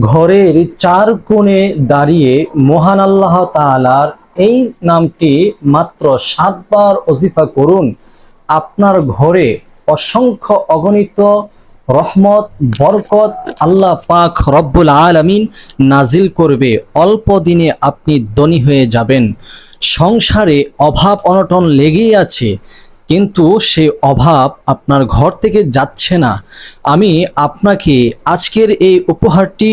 ঘরের চার কোণে দাঁড়িয়ে মহান আল্লাহ তালার এই নামটি মাত্র সাতবার অজিফা করুন। আপনার ঘরে অসংখ্য অগণিত রহমত, বরকত আল্লাহ পাক রব্বুল আলামিন নাজিল করবে। অল্প দিনে আপনি ধনী হয়ে যাবেন। সংসারে অভাব অনটন লেগেই আছে। কিন্তু সে অভাব আপনার ঘর থেকে যাচ্ছে না। আমি আপনাকে আজকের এই উপহারটি,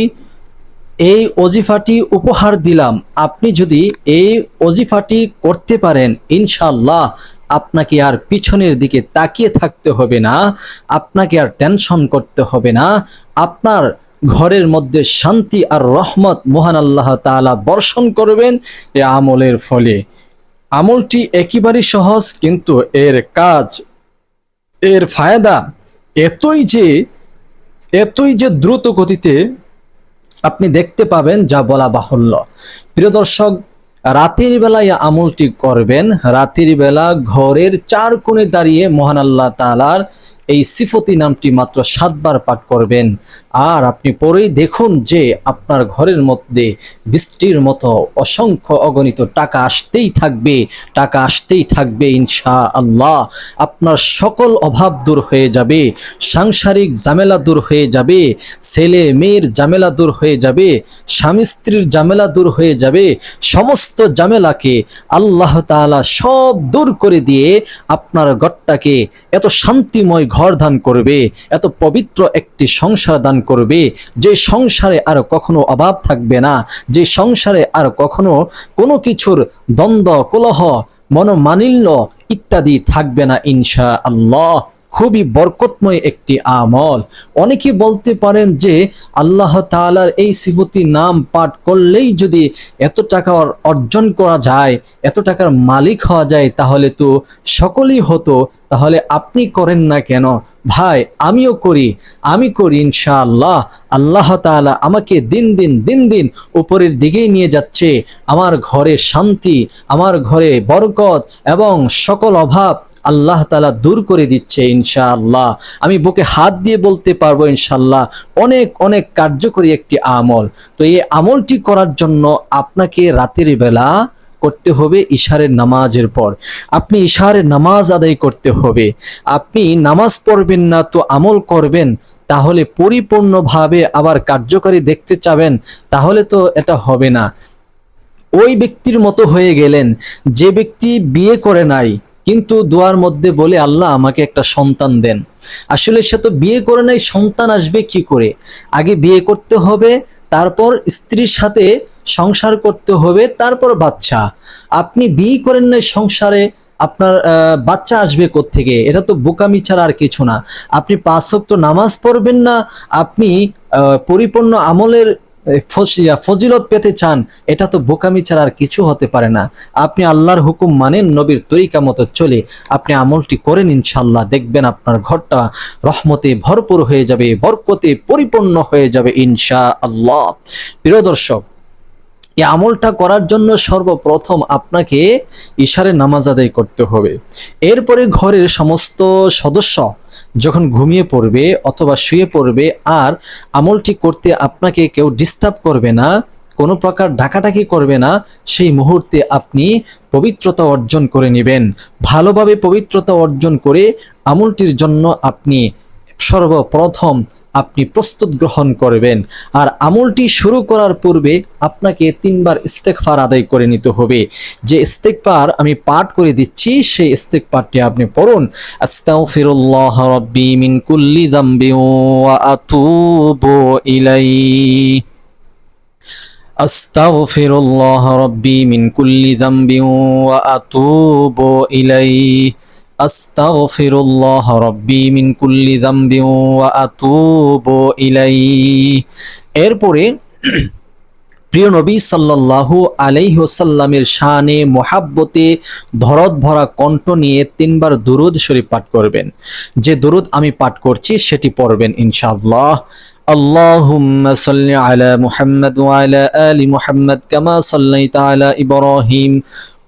এই অজিফাটি উপহার দিলাম। আপনি যদি এই অজিফাটি করতে পারেন ইনশাল্লাহ আপনাকে আর পিছনের দিকে তাকিয়ে থাকতে হবে না, আপনাকে আর টেনশন করতে হবে না। আপনার ঘরের মধ্যে শান্তি আর রহমত মহান আল্লাহ তাআলা বর্ষণ করবেন এ আমলের ফলে। আমলটি একেবারেই সহজ, কিন্তু এর কাজ, এর ফায়দা এতই যে এতই যে দ্রুত গতিতে আপনি দেখতে পাবেন, যা বলা বাহুল্য। প্রিয় দর্শক, রাতের বেলায় আমলটি করবেন। রাতের বেলা ঘরের চার কোণে দাঁড়িয়ে মহান আল্লাহ তাআলার এই সিফতি নামটি মাত্র সাতবার পাঠ করবেন। আর আপনি পরেই দেখুন যে আপনার ঘরের মধ্যে বৃষ্টির মতো অসংখ্য অগণিত টাকা আসতেই থাকবে, টাকা আসতেই থাকবে ইনশা আল্লাহ আপনার সকল অভাব দূর হয়ে যাবে, সাংসারিক ঝামেলা দূর হয়ে যাবে, ছেলে মেয়ের ঝামেলা দূর হয়ে যাবে, স্বামী স্ত্রীর ঝামেলা দূর হয়ে যাবে, সমস্ত ঝামেলাকে আল্লাহ তাআলা সব দূর করে দিয়ে আপনার ঘরটাকে এত শান্তিময় ঘর দান করবে, এত পবিত্র একটি সংসার দান করবে, যে সংসারে আর কখনো অভাব থাকবে না, যে সংসারে আর কখনো কোনো কিছুর দ্বন্দ্ব, কলহ মনোমানিল্য ইত্যাদি থাকবে না ইনশা আল্লাহ খুবই বরকতময় একটি আমল। অনেকে বলতে পারেন যে, আল্লাহ তাআলার এই সিফতি নাম পাঠ করলেই যদি এত টাকা অর্জন করা যায়, এত টাকার মালিক হওয়া যায়, তাহলে তো সকলেই হতো। তাহলে আপনি করেন না কেন? ভাই, আমিও করি। আমি করি ইনশাআল্লাহ। আল্লাহ তাআলা আমাকে দিন দিন দিন দিন উপরের দিকেই নিয়ে যাচ্ছে। আমার ঘরে শান্তি, আমার ঘরে বরকত এবং সকল অভাব আল্লাহ তালা দূর করে দিচ্ছে, ইনশাআল্লাহ। আমি বুকে হাত দিয়ে বলতে পারব, ইনশাআল্লাহ, অনেক অনেক কার্যকরী একটি আমল। তো এই আমলটি করার জন্য আপনাকে রাতের বেলা করতে হবে ইশারের নামাজের পর। আপনি ইশারের নামাজ আদায় করতে হবে। আপনি নামাজ পড়বেন না, তো আমল করবেন, তাহলে পরিপূর্ণভাবে আবার কার্যকারী দেখতে চাবেন, তাহলে তো এটা হবে না। ওই ব্যক্তির মতো হয়ে গেলেন। যে ব্যক্তি বিয়ে করে নাই কিন্তু দোয়ার মধ্যে বলে আল্লাহ আমাকে একটা সন্তান দেন। আসলে সে তো বিয়ে করে নাই, সন্তান আসবে কি করে? আগে বিয়ে করতে হবে, তারপর স্ত্রীর সাথে সংসার করতে হবে, তারপর বাচ্চা। আপনি বিয়ে করেন নাই সংসারে, আপনার বাচ্চা আসবে থেকে এটা তো বোকামি ছাড়া আর কিছু না। আপনি পাঁচ ওয়াক্ত নামাজ পড়বেন না, আপনি পরিপূর্ণ আমলের ফজিলত পেতে চান, এটা তো বোকামি ছাড়া আর কিছু হতে পারে না। আপনি আল্লাহর হুকুম মানেন, নবীর তরিকা মতো চলে। আপনি আমলটি করেন ইনশাল্লাহ দেখবেন আপনার ঘরটা রহমতে ভরপুর হয়ে যাবে, বরকতে পরিপূর্ণ হয়ে যাবে ইনশা আল্লাহ প্রিয় দর্শক, এই আমলটা করার জন্য সর্বপ্রথম আপনাকে ইশারে নামাজ আদায় করতে হবে। এরপরে ঘরের সমস্ত সদস্য যখন ঘুমিয়ে পড়বে অথবা শুয়ে পড়বে আর আমলটি করতে আপনাকে কেউ ডিস্টার্ব করবে না, কোনো প্রকার ডাকাডাকি করবে না, সেই মুহূর্তে আপনি পবিত্রতা অর্জন করে নেবেন। ভালোভাবে পবিত্রতা অর্জন করে আমলটির জন্য আপনি সর্বপ্রথম আপনি প্রস্তুত গ্রহণ করবেন। আর আমলটি শুরু করার পূর্বে আপনাকে তিনবার ইস্তেকফার আদায় করে নিতে হবে। যে ইস্তেকফার আমি পাঠ করে দিচ্ছি, সেই ইস্তেকফারটি আপনি পড়ুন। আস্তাগফিরুল্লাহ রাব্বি মিন কুল্লি যামবি ওয়া আতুবু ইলাইহি। আস্তাগফিরুল্লাহ রাব্বি মিন কুল্লি যামবি ওয়া আতুবু ইলাইহি। أستغفر الله ربي من كل ذنب وأتوب إليه এরপরে প্রিয় নবী সাল্লাল্লাহু আলাইহি ওয়াসাল্লামের শানে মোহাব্বতে ধরত ভরা কণ্ঠ নিয়ে তিনবার দুরুদ শরীফ পাঠ করবেন যে দুরুদ আমি পাঠ করছি সেটি পড়বেন ইনশাআল্লাহ اللهم صل على محمد وعلى آل محمد كما صليت على إبراهيم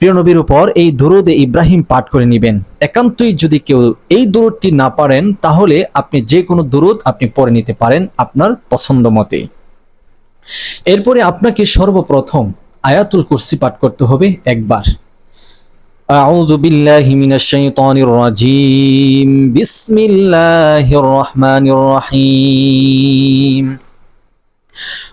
প্রিয় নবীর উপর এই দুরুদে ইব্রাহিম পাঠ করে নেবেন একান্তই যদি কেউ এই দুরুদটি না পারেন তাহলে আপনি যে কোনো দুরুদ আপনি পড়ে নিতে পারেন আপনার পছন্দ মতে এরপরে আপনাকে সর্বপ্রথম আয়াতুল কুরসি পাঠ করতে হবে একবার أعوذ بالله من الشيطان الرجيم بسم الله الرحمن الرحيم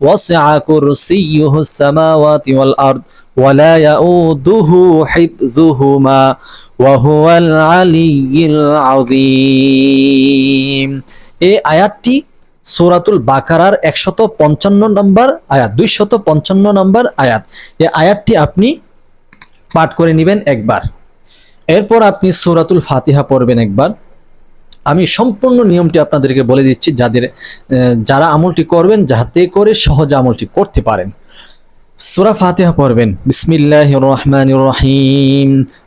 وسع كرسيه السماوات والأرض ولا يؤوده حفظهما وهو العلي العظيم এই আয়াতটি সূরাতুল বাকারার একশত পঞ্চান্ন নম্বর আয়াত দুইশত পঞ্চান্ন নম্বর আয়াত এই আয়াতটি আপনি পাঠ করে নেবেন একবার এরপর আপনি সূরাতুল ফাতিহা পড়বেন একবার আমি সম্পূর্ণ নিয়মটি আপনাদেরকে বলে দিচ্ছি, যাদের যারা আমলটি করবেন যাতে করে সহজে আমলটি করতে পারেন। সুরা ফাতেহা পড়বেন। বিসমিল্লাহ রহমান রহিম।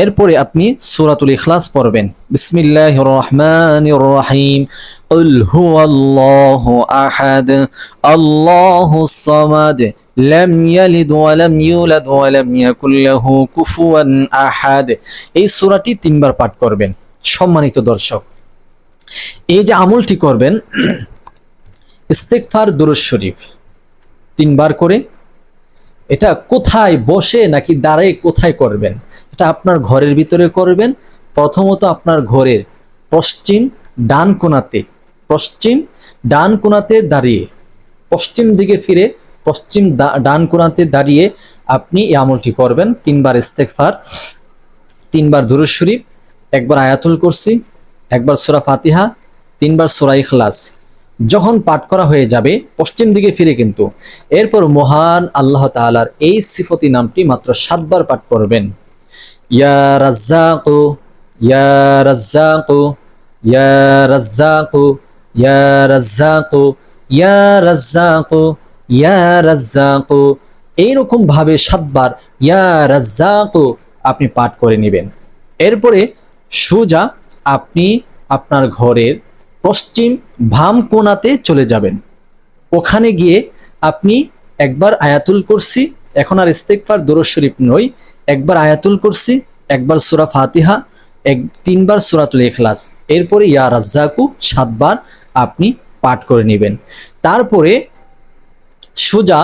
এরপরে আপনি সূরাতুল ইখলাস পড়বেন। বিসমিল্লাহির রহমানির রহিম কুল হুয়াল্লাহু আহাদ। আল্লাহুস সামাদ। ওয়া লাম ইউলাদ ওয়া লাম ইয়াকুল লাহু কুফুয়ান আহাদ। এই সূরাটি তিনবার পাঠ করবেন, সম্মানিত দর্শক। এই যে আমলটি করবেন, ইস্তেগফার দুরূদ শরীফ, তিনবার করে এটা কোথায় বসে নাকি দাঁড়ায় কোথায় করবেন? এটা আপনার ঘরের ভিতরে করবেন। প্রথমত আপনার ঘরের পশ্চিম ডান কোণাতে, পশ্চিম ডান কোণাতে দাঁড়িয়ে, পশ্চিম দিকে ফিরে পশ্চিম ডান কোণাতে দাঁড়িয়ে আপনি এই আমলটি করবেন। তিনবার ইস্তেগফার, তিনবার দুরূদ শরীফ, একবার আয়াতুল কুরসি, একবার সূরা ফাতিহা, তিনবার সূরা ইখলাস। যখন পাঠ করা হয়ে যাবে, পশ্চিম দিকে ফিরে কিন্তু। এরপর মহান আল্লাহ তাআলার এই সিফতি নামটি মাত্র সাতবার পাঠ করবেন। ইয়া রাজ্জাকু ইয়া রাজ্জাকু ইয়া রাজ্জাকু ইয়া রাজ্জাকু ইয়া রাজ্জাকু ইয়া রাজ্জাকু। এইরকম ভাবে সাতবার ইয়া রাজ্জাকু আপনি পাঠ করে নেবেন। এরপরে সোজা আপনি আপনার ঘরের পশ্চিম বাম কোণাতে চলে যাবেন। ওখানে গিয়ে আপনি একবার আয়াতুল কুরসি, এখন আর ইস্তেকফার দরুদ শরীফ নই, একবার আয়াতুল কুরসি, একবার সূরা ফাতিহা, এক, তিনবার সূরাতুল ইখলাস। এরপরে ইয়া রাজ্জাকু, সাতবার আপনি পাঠ করে নেবেন। তারপরে সোজা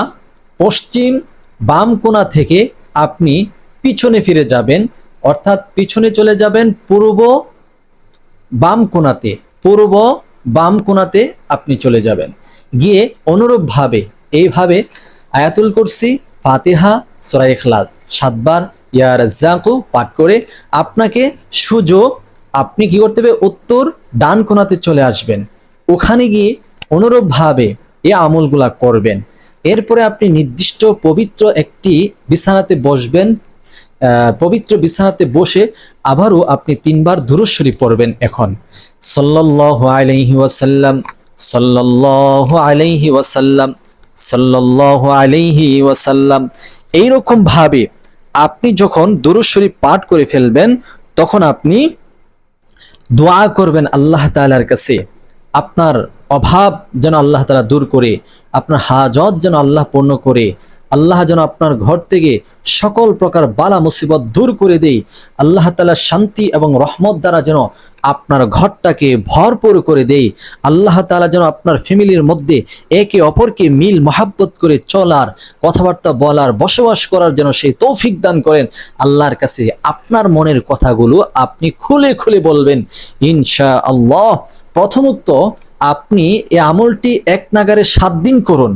পশ্চিম বাম কোণা থেকে আপনি পিছনে ফিরে যাবেন, অর্থাৎ পিছনে চলে যাবেন পূর্ব বাম কোণাতে। পূর্ব বাম কোণাতে আপনি চলে যাবেন। গিয়ে অনুরূপভাবে এইভাবে আয়াতুল কুরসি, ফাতেহা, সূরা ইখলাস সাতবার ইয়া রাজ্জাকু পাঠ করে আপনাকে সুযোগ, আপনি কি করতে হবে? উত্তর ডান কোণাতে চলে আসবেন। ওখানে গিয়ে অনুরূপভাবে এই আমলগুলা করবেন। এরপরে আপনি নির্দিষ্ট পবিত্র একটি বিছানাতে বসবেন। পবিত্র বিছানাতে বসে আবারও আপনি তিনবার দুরূদ পড়বেন এখন। সাল্লাল্লাহু আলাইহি ওয়াসাল্লাম, সাল্লাল্লাহু আলাইহি ওয়াসাল্লাম, সাল্লাল্লাহু আলাইহি ওয়াসাল্লাম। এইরকম ভাবে আপনি যখন দুরূদ শরীফ পাঠ করে ফেলবেন, তখন আপনি দোয়া করবেন আল্লাহ তাআলার কাছে। আপনার অভাব যেন আল্লাহ তালা দূর করে, আপনার হাজত যেন আল্লাহ পূর্ণ করে আল্লাহ যেন আপনার ঘর থেকে সকল প্রকার বালা মুসিবত দূর করে দেই। আল্লাহ তালা শান্তি এবং রহমত দ্বারা যেন আপনার ঘরটাকে ভরপুর করে দেই। আল্লাহ তালা যেন আপনার ফ্যামিলির মধ্যে একে অপরকে মিল মহাব্বত করে চলার, কথাবার্তা বলার, বসবাস করার যেন সেই তৌফিক দান করেন। আল্লাহর কাছে আপনার মনের কথাগুলো আপনি খুলে খুলে বলবেন। ইনশা আল্লাহ প্রথমত আপনি এই আমলটি এক নাগারে সাত দিন করুন।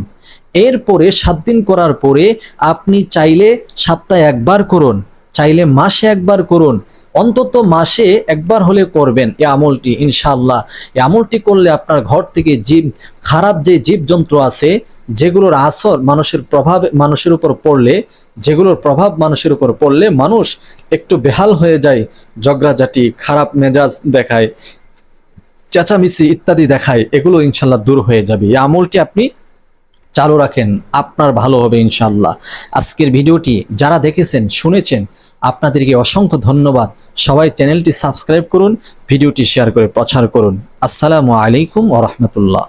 এরপরে সাত দিন করার পরে আপনি চাইলে সপ্তাহে একবার করুন, চাইলে মাসে একবার করুন, অন্তত মাসে একবার হলে করবেন এই আমলটি ইনশাল্লাহ এই আমলটি করলে আপনার ঘর থেকে জীব খারাপ যে জীবজন্তু আছে, যেগুলোর আসর মানুষের প্রভাব, মানুষের উপর পড়লে, যেগুলোর প্রভাব মানুষের উপর পড়লে মানুষ একটু বেহাল হয়ে যায়, ঝগড়াঝাটি, খারাপ মেজাজ দেখায়, চেঁচামেচি ইত্যাদি দেখায়, এগুলো ইনশাল্লাহ দূর হয়ে যাবে। এই আমলটি আপনি চালু রাখেন, আপনার ভালো হবে ইনশাল্লাহ আজকের ভিডিওটি যারা দেখেছেন, শুনেছেন, আপনাদেরকে অসংখ্য ধন্যবাদ। সবাই চ্যানেলটি সাবস্ক্রাইব করুন, ভিডিওটি শেয়ার করে প্রচার করুন। আসসালামু আলাইকুম ওরহমতুল্লাহ